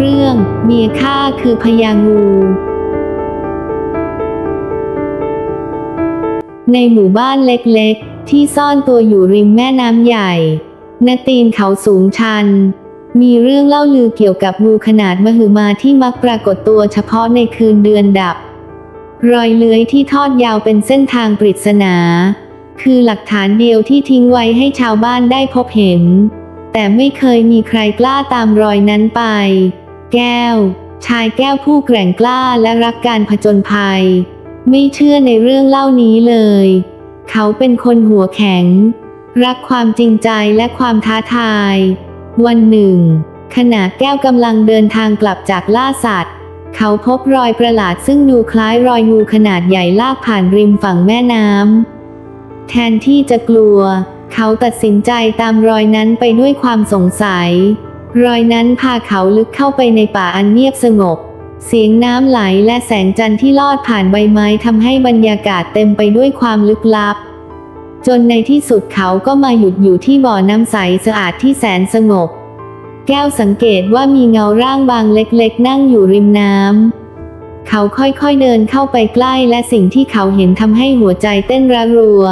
เรื่อง เมียข้าคือพญางู ในหมู่บ้านเล็กๆ ที่ซ่อนตัวอยู่ริมแม่น้ำใหญ่ณตีนเขาสูงชัน มีเรื่องเล่าลือเกี่ยวกับงูขนาดมหึมาที่มักปรากฏตัวเฉพาะในคืนเดือนดับ รอยเลื้อยที่ทอดยาวเป็นเส้นทางปริศนา คือหลักฐานเดียวที่ทิ้งไว้ให้ชาวบ้านได้พบเห็นแต่ไม่เคยมีใครกล้าตามรอยนั้นไป แก้ว ชายแก้วผู้แกร่งกล้าและรักการผจญภัย ไม่เชื่อในเรื่องเล่านี้เลย เขาเป็นคนหัวแข็ง รักความจริงใจและความท้าทาย วันหนึ่ง ขณะแก้วกำลังเดินทางกลับจากล่าสัตว์ เขาพบรอยประหลาดซึ่งดูคล้ายรอยงูขนาดใหญ่ลากผ่านริมฝั่งแม่น้ำแทนที่จะกลัว เขาตัดสินใจตามรอยนั้นไปด้วยความสงสัย รอยนั้นพาเขาลึกเข้าไปในป่าอันเงียบสงบ เสียงน้ำไหลและแสงจันทร์ที่ลอดผ่านใบไม้ทำให้บรรยากาศเต็มไปด้วยความลึกลับ จนในที่สุดเขาก็มาหยุดอยู่ที่บ่อน้ำใสสะอาดที่แสนสงบ แก้วสังเกตว่ามีเงาร่างบางเล็กๆ นั่งอยู่ริมน้ำ เขาค่อยๆเดินเข้าไปใกล้และสิ่งที่เขาเห็นทำให้หัวใจเต้นระรัว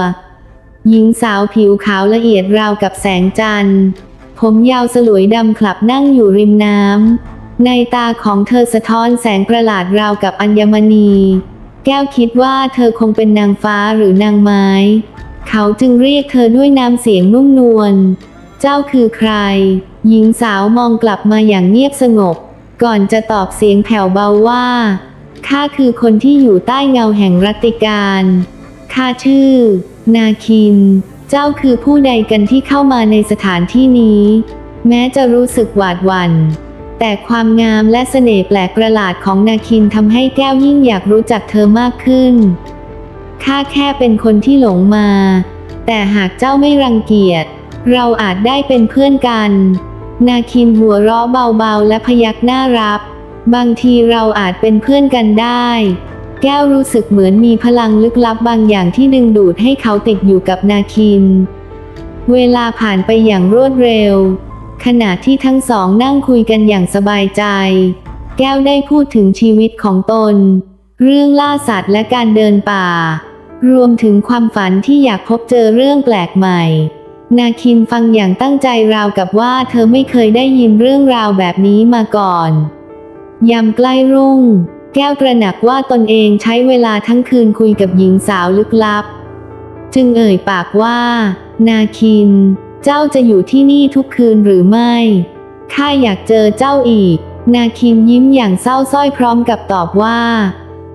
หญิงสาวผิวขาวละเอียดราวกับแสงจันทร์ ผมยาวสลวยดำคลับนั่งอยู่ริมน้ำ ในตาของเธอสะท้อนแสงประหลาดราวกับอัญมณี แก้วคิดว่าเธอคงเป็นนางฟ้าหรือนางไม้ เขาจึงเรียกเธอด้วยน้ำเสียงนุ่มนวล เจ้าคือใคร หญิงสาวมองกลับมาอย่างเงียบสงบ ก่อนจะตอบเสียงแผ่วเบาว่า ข้าคือคนที่อยู่ใต้เงาแห่งรัตติการ ข้าชื่อ นาคิน เจ้าคือผู้ใดกันที่เข้ามาในสถานที่นี้ แม้จะรู้สึกหวาดหวัน่นแต่ความงามและเสน่ห์แปลกประหลาดของนาคินทำให้แก้วยิ่งอยากรู้จักเธอมากขึ้น ข้าแค่เป็นคนที่หลงมา แต่หากเจ้าไม่รังเกียจ เราอาจได้เป็นเพื่อนกัน นาคินหัวเราะเบาๆและพยักหน้ารับ บางทีเราอาจเป็นเพื่อนกันได้ แก้วรู้สึกเหมือนมีพลังลึกลับบางอย่างที่ดึงดูดให้เขาติดอยู่กับนาคิน เวลาผ่านไปอย่างรวดเร็ว ขณะที่ทั้งสองนั่งคุยกันอย่างสบายใจ แก้วได้พูดถึงชีวิตของตน เรื่องล่าสัตว์และการเดินป่า รวมถึงความฝันที่อยากพบเจอเรื่องแปลกใหม่ นาคินฟังอย่างตั้งใจราวกับว่าเธอไม่เคยได้ยินเรื่องราวแบบนี้มาก่อนยามใกล้รุ่ง แก้วตระหนักว่าตนเองใช้เวลาทั้งคืนคุยกับหญิงสาวลึกลับ จึงเอ่ยปากว่า นาคิน เจ้าจะอยู่ที่นี่ทุกคืนหรือไม่ ข้าอยากเจอเจ้าอีก นาคินยิ้มอย่างเศร้าส้อยพร้อมกับตอบว่า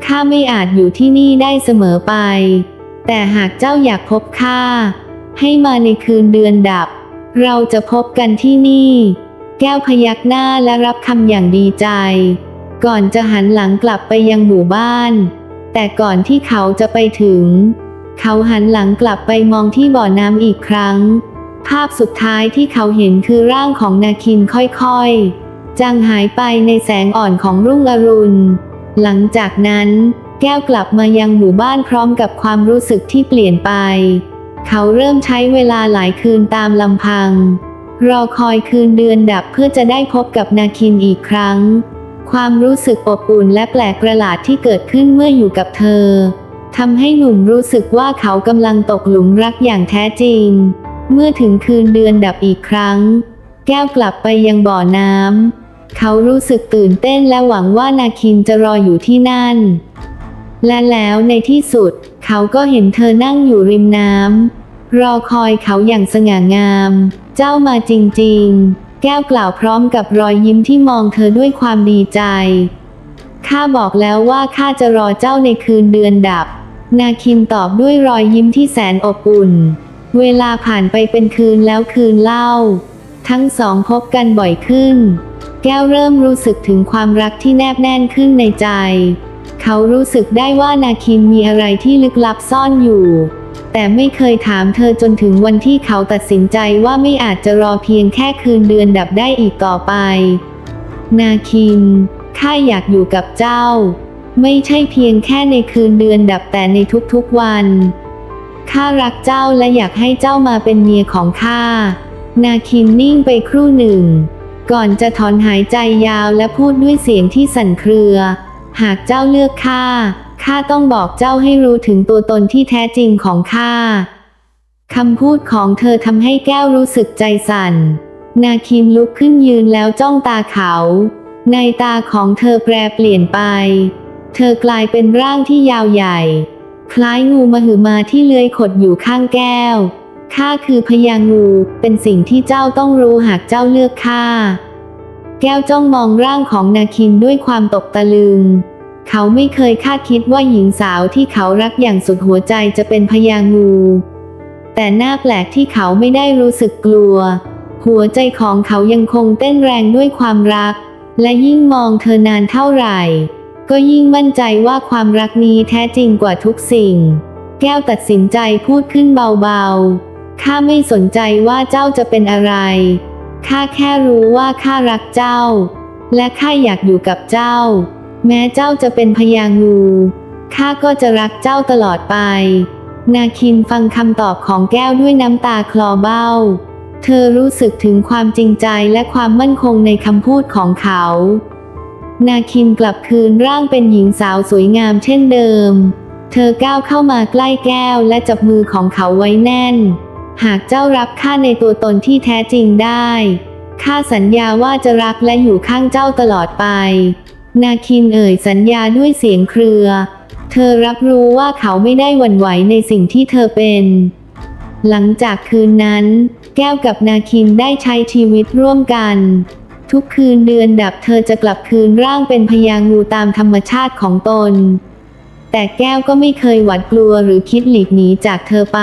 ข้าไม่อาจอยู่ที่นี่ได้เสมอไป แต่หากเจ้าอยากพบข้า ให้มาในคืนเดือนดับ เราจะพบกันที่นี่ แก้วพยักหน้าและรับคำอย่างดีใจ ก่อนจะหันหลังกลับไปยังหมู่บ้าน แต่ก่อนที่เขาจะไปถึง เขาหันหลังกลับไปมองที่บ่อน้ำอีกครั้ง ภาพสุดท้ายที่เขาเห็นคือร่างของนาคินค่อยๆ จางหายไปในแสงอ่อนของรุ่งอรุณ หลังจากนั้น แก้วกลับมายังหมู่บ้านพร้อมกับความรู้สึกที่เปลี่ยนไป เขาเริ่มใช้เวลาหลายคืนตามลำพัง รอคอยคืนเดือนดับเพื่อจะได้พบกับนาคินอีกครั้ง ความรู้สึกอบอุ่นและแปลกประหลาดที่เกิดขึ้นเมื่ออยู่กับเธอทำให้หนุ่มรู้สึกว่าเขากำลังตกหลุมรักอย่างแท้จริง เมื่อถึงคืนเดือนดับอีกครั้ง แก้วกลับไปยังบ่อน้ำเขารู้สึกตื่นเต้นและหวังว่านาคินจะรออยู่ที่นั่น และแล้วในที่สุด เขาก็เห็นเธอนั่งอยู่ริมน้ำรอคอยเขาอย่างสง่างาม เจ้ามาจริง ๆ แก้วกล่าวพร้อมกับรอยยิ้มที่มองเธอด้วยความดีใจ ข้าบอกแล้วว่าข้าจะรอเจ้าในคืนเดือนดับ นาคินตอบด้วยรอยยิ้มที่แสนอบอุ่น เวลาผ่านไปเป็นคืนแล้วคืนเล่า ทั้งสองพบกันบ่อยขึ้น แก้วเริ่มรู้สึกถึงความรักที่แนบแน่นขึ้นในใจ เขารู้สึกได้ว่านาคินมีอะไรที่ลึกลับซ่อนอยู่ แต่ไม่เคยถามเธอจนถึงวันที่เขาตัดสินใจว่าไม่อาจจะรอเพียงแค่คืนเดือนดับได้อีกต่อไป นาคินข้าอยากอยู่กับเจ้า ไม่ใช่เพียงแค่ในคืนเดือนดับแต่ในทุกๆวันข้ารักเจ้าและอยากให้เจ้ามาเป็นเมียของข้า นาคินนิ่งไปครู่หนึ่ง ก่อนจะถอนหายใจยาวและพูดด้วยเสียงที่สั่นเครือ หากเจ้าเลือกข้า ข้าต้องบอกเจ้าให้รู้ถึงตัวตนที่แท้จริงของข้าคำพูดของเธอทำให้แก้วรู้สึกใจสั่น นาคินลุกขึ้นยืนแล้วจ้องตาเขา ในตาของเธอแปรเปลี่ยนไป เธอกลายเป็นร่างที่ยาวใหญ่ คล้ายงูมหึมาที่เลื้อยขดอยู่ข้างแก้ว ข้าคือพญางู เป็นสิ่งที่เจ้าต้องรู้หากเจ้าเลือกข้า แก้วจ้องมองร่างของนาคินด้วยความตกตะลึง เขาไม่เคยคาดคิดว่าหญิงสาวที่เขารักอย่างสุดหัวใจจะเป็นพญางู แต่น่าแปลกที่เขาไม่ได้รู้สึกกลัว หัวใจของเขายังคงเต้นแรงด้วยความรัก และยิ่งมองเธอนานเท่าไหร่ ก็ยิ่งมั่นใจว่าความรักนี้แท้จริงกว่าทุกสิ่ง แก้วตัดสินใจพูดขึ้นเบาๆ ข้าไม่สนใจว่าเจ้าจะเป็นอะไร ข้าแค่รู้ว่าข้ารักเจ้า และข้าอยากอยู่กับเจ้า แม้เจ้าจะเป็นพญางูข้าก็จะรักเจ้าตลอดไป นาคินฟังคำตอบของแก้วด้วยน้ำตาคลอเบ้า เธอรู้สึกถึงความจริงใจและความมั่นคงในคำพูดของเขา นาคินกลับคืนร่างเป็นหญิงสาวสวยงามเช่นเดิม เธอก้าวเข้ามาใกล้แก้วและจับมือของเขาไว้แน่น หากเจ้ารับข้าในตัวตนที่แท้จริงได้ ข้าสัญญาว่าจะรักและอยู่ข้างเจ้าตลอดไป นาคินเอ่ยสัญญาด้วยเสียงเครือ เธอรับรู้ว่าเขาไม่ได้หวั่นไหวในสิ่งที่เธอเป็น หลังจากคืนนั้น แก้วกับนาคินได้ใช้ชีวิตร่วมกัน ทุกคืนเดือนดับเธอจะกลับคืนร่างเป็นพญางูตามธรรมชาติของตน แต่แก้วก็ไม่เคยหวาดกลัวหรือคิดหลีกหนีจากเธอไป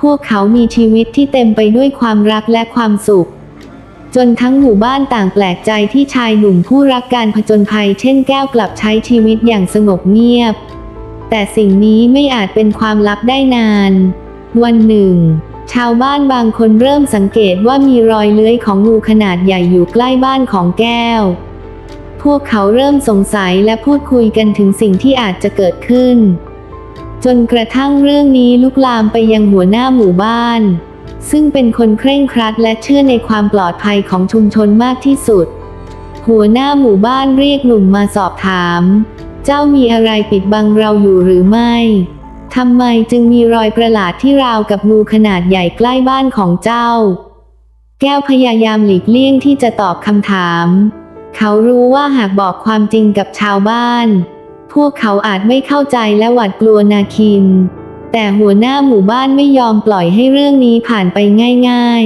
พวกเขามีชีวิตที่เต็มไปด้วยความรักและความสุข จนทั้งหมู่บ้านต่างแปลกใจที่ชายหนุ่มผู้รักการผจญภัยเช่นแก้วกลับใช้ชีวิตอย่างสงบเงียบ แต่สิ่งนี้ไม่อาจเป็นความลับได้นาน วันหนึ่ง ชาวบ้านบางคนเริ่มสังเกตว่ามีรอยเลื้อยของงูขนาดใหญ่อยู่ใกล้บ้านของแก้ว พวกเขาเริ่มสงสัยและพูดคุยกันถึงสิ่งที่อาจจะเกิดขึ้น จนกระทั่งเรื่องนี้ลุกลามไปยังหัวหน้าหมู่บ้าน ซึ่งเป็นคนเคร่งครัดและเชื่อในความปลอดภัยของชุมชนมากที่สุด หัวหน้าหมู่บ้านเรียกหนุ่มมาสอบถาม เจ้ามีอะไรปิดบังเราอยู่หรือไม่ทำไมจึงมีรอยประหลาดที่ราวกับงูขนาดใหญ่ใกล้บ้านของเจ้า แก้วพยายามหลีกเลี่ยงที่จะตอบคำถาม เขารู้ว่าหากบอกความจริงกับชาวบ้าน พวกเขาอาจไม่เข้าใจและหวาดกลัวนาคิน แต่หัวหน้าหมู่บ้านไม่ยอมปล่อยให้เรื่องนี้ผ่านไปง่าย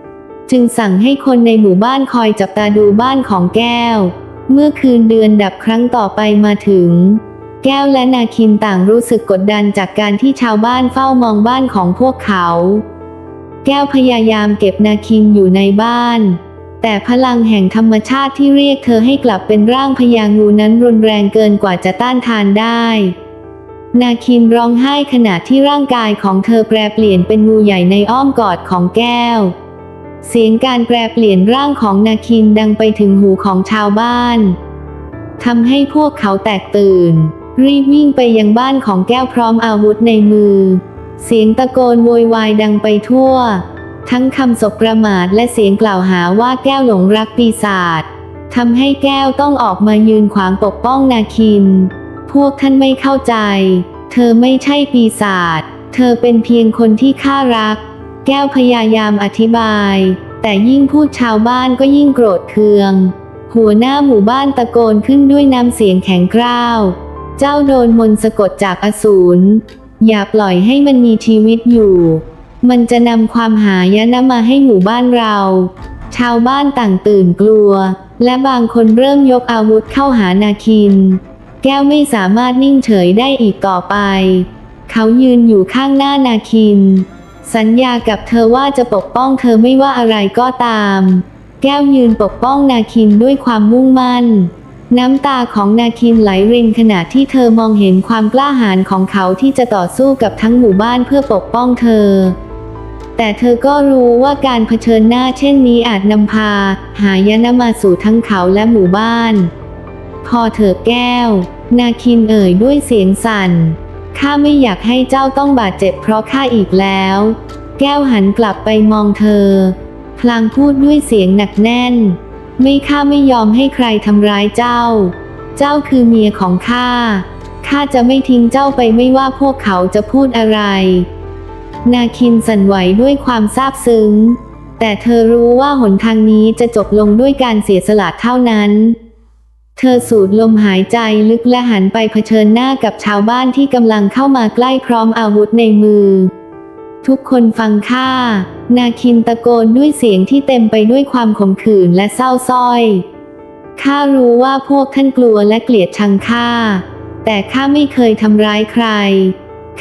ๆ จึงสั่งให้คนในหมู่บ้านคอยจับตาดูบ้านของแก้ว เมื่อคืนเดือนดับครั้งต่อไปมาถึง แก้วและนาคินต่างรู้สึกกดดันจากการที่ชาวบ้านเฝ้ามองบ้านของพวกเขา แก้วพยายามเก็บนาคินอยู่ในบ้าน แต่พลังแห่งธรรมชาติที่เรียกเธอให้กลับเป็นร่างพญางูนั้นรุนแรงเกินกว่าจะต้านทานได้ นาคินร้องไห้ขณะที่ร่างกายของเธอแปรเปลี่ยนเป็นงูใหญ่ในอ้อมกอดของแก้ว เสียงการแปรเปลี่ยนร่างของนาคินดังไปถึงหูของชาวบ้านทำให้พวกเขาแตกตื่น รีบวิ่งไปยังบ้านของแก้วพร้อมอาวุธในมือ เสียงตะโกนโวยวายดังไปทั่ว ทั้งคำสบประมาทและเสียงกล่าวหาว่าแก้วหลงรักปีศาจทำให้แก้วต้องออกมายืนขวางปกป้องนาคิน พวกท่านไม่เข้าใจ เธอไม่ใช่ปีศาจ เธอเป็นเพียงคนที่ข้ารัก แก้วพยายามอธิบาย แต่ยิ่งพูดชาวบ้านก็ยิ่งโกรธเคือง หัวหน้าหมู่บ้านตะโกนขึ้นด้วยน้ำเสียงแข็งกร้าว เจ้าโดนมนต์สะกดจากอสูร อย่าปล่อยให้มันมีชีวิตอยู่ มันจะนำความหายนะมาให้หมู่บ้านเรา ชาวบ้านต่างตื่นกลัวและบางคนเริ่มยกอาวุธเข้าหานาคิน แก้วไม่สามารถนิ่งเฉยได้อีกต่อไป เขายืนอยู่ข้างหน้านาคิน สัญญากับเธอว่าจะปกป้องเธอไม่ว่าอะไรก็ตาม แก้วยืนปกป้องนาคินด้วยความมุ่งมั่น น้ำตาของนาคินไหลรินขณะที่เธอมองเห็นความกล้าหาญของเขาที่จะต่อสู้กับทั้งหมู่บ้านเพื่อปกป้องเธอ แต่เธอก็รู้ว่าการเผชิญหน้าเช่นนี้อาจนำพา หายนะมาสู่ทั้งเขาและหมู่บ้าน พอเธอแก้ว นาคินเอ่ยด้วยเสียงสั่น ข้าไม่อยากให้เจ้าต้องบาดเจ็บเพราะข้าอีกแล้ว แก้วหันกลับไปมองเธอพพลางพูดด้วยเสียงหนักแน่น ไม่ข้าไม่ยอมให้ใครทำร้ายเจ้า เจ้าคือเมียของข้า ข้าจะไม่ทิ้งเจ้าไปไม่ว่าพวกเขาจะพูดอะไร นาคินสั่นไหวด้วยความซาบซึ้ง แต่เธอรู้ว่าหนทางนี้จะจบลงด้วยการเสียสละเท่านั้น เธอสูดลมหายใจลึกและหันไปเผชิญหน้ากับชาวบ้านที่กำลังเข้ามาใกล้พร้อมอาวุธในมือ ทุกคนฟังข้า นาคินตะโกนด้วยเสียงที่เต็มไปด้วยความขมขื่นและเศร้าส้อยข้ารู้ว่าพวกท่านกลัวและเกลียดชังข้า แต่ข้าไม่เคยทำร้ายใคร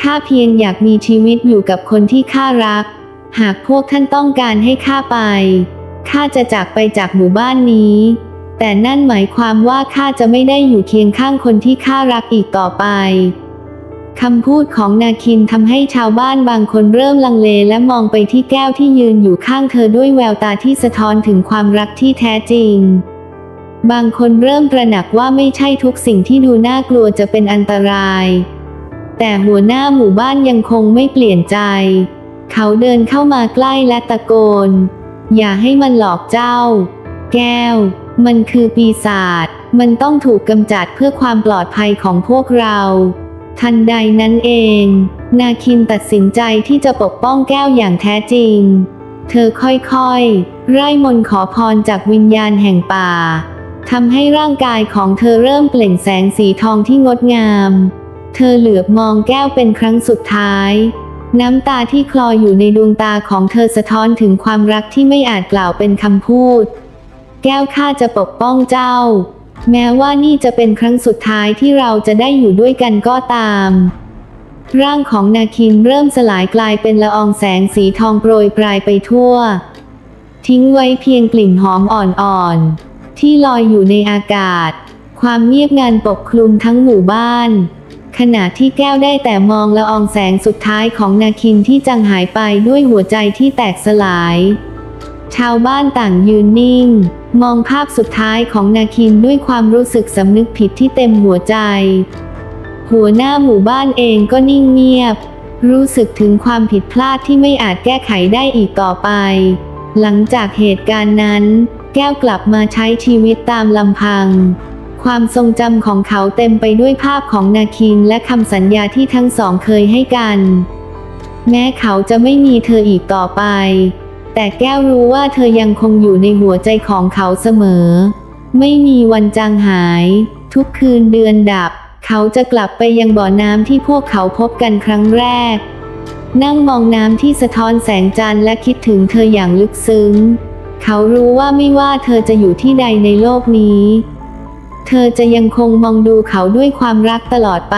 ข้าเพียงอยากมีชีวิตอยู่กับคนที่ข้ารัก หากพวกท่านต้องการให้ข้าไป ข้าจะจากไปจากหมู่บ้านนี้ แต่นั่นหมายความว่าข้าจะไม่ได้อยู่เคียงข้างคนที่ข้ารักอีกต่อไปคำพูดของนาคินทำให้ชาวบ้านบางคนเริ่มลังเลและมองไปที่แก้วที่ยืนอยู่ข้างเธอด้วยแววตาที่สะท้อนถึงความรักที่แท้จริง บางคนเริ่มตระหนักว่าไม่ใช่ทุกสิ่งที่ดูน่ากลัวจะเป็นอันตราย แต่หัวหน้าหมู่บ้านยังคงไม่เปลี่ยนใจ เขาเดินเข้ามาใกล้และตะโกน อย่าให้มันหลอกเจ้า แก้วมันคือปีศาจ มันต้องถูกกำจัดเพื่อความปลอดภัยของพวกเรา ทันใดนั้นเอง นาคินตัดสินใจที่จะปกป้องแก้วอย่างแท้จริง เธอค่อยๆ ไร่มนขอพรจากวิญญาณแห่งป่าทำให้ร่างกายของเธอเริ่มเปล่งแสงสีทองที่งดงาม เธอเหลือบมองแก้วเป็นครั้งสุดท้าย น้ำตาที่คลออยู่ในดวงตาของเธอสะท้อนถึงความรักที่ไม่อาจกล่าวเป็นคำพูด แก้วข้าจะปกป้องเจ้า แม้ว่านี่จะเป็นครั้งสุดท้ายที่เราจะได้อยู่ด้วยกันก็ตาม ร่างของนาคินเริ่มสลายกลายเป็นละอองแสงสีทองโปรยปลายไปทั่ว ทิ้งไว้เพียงกลิ่นหอมอ่อนๆ ที่ลอยอยู่ในอากาศ ความเงียบงันปกคลุมทั้งหมู่บ้าน ขณะที่แก้วได้แต่มองละอองแสงสุดท้ายของนาคินที่จางหายไปด้วยหัวใจที่แตกสลาย ชาวบ้านต่างยืนนิ่ง มองภาพสุดท้ายของนาคินด้วยความรู้สึกสำนึกผิดที่เต็มหัวใจ หัวหน้าหมู่บ้านเองก็นิ่งเงียบ รู้สึกถึงความผิดพลาดที่ไม่อาจแก้ไขได้อีกต่อไป หลังจากเหตุการณ์นั้น แก้วกลับมาใช้ชีวิตตามลำพัง ความทรงจำของเขาเต็มไปด้วยภาพของนาคินและคำสัญญาที่ทั้งสองเคยให้กัน แม้เขาจะไม่มีเธออีกต่อไป แต่แก้วรู้ว่าเธอยังคงอยู่ในหัวใจของเขาเสมอ ไม่มีวันจางหาย ทุกคืนเดือนดับ เขาจะกลับไปยังบ่อน้ำที่พวกเขาพบกันครั้งแรก นั่งมองน้ำที่สะท้อนแสงจันทร์และคิดถึงเธออย่างลึกซึ้ง เขารู้ว่าไม่ว่าเธอจะอยู่ที่ใดในโลกนี้ เธอจะยังคงมองดูเขาด้วยความรักตลอดไป